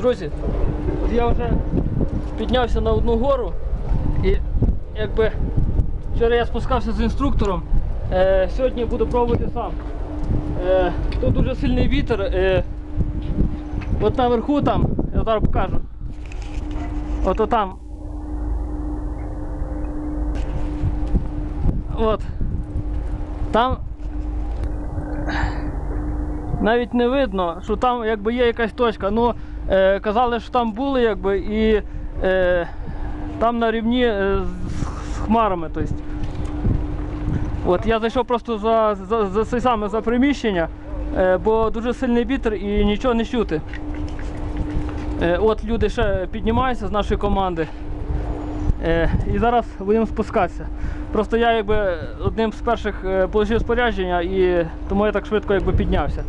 Друзі, я вже піднявся на одну гору і якби вчора я спускався з інструктором, е, сьогодні буду пробувати сам. Е, тут дуже сильний вітер. Е, от наверху там, я зараз покажу. От там. От. Там навіть не видно, що там якби є якась точка. Ну, е, казали, що там були якби і е, там на рівні е, з, з хмарами. Тобто. От я зайшов просто за, за, за це саме за приміщення, е, бо дуже сильний вітер і нічого не чути. Е, от люди ще піднімаються з нашої команди. Е, і зараз будемо спускатися. Просто я якби одним з перших е, отримав спорядження і тому я так швидко якби піднявся.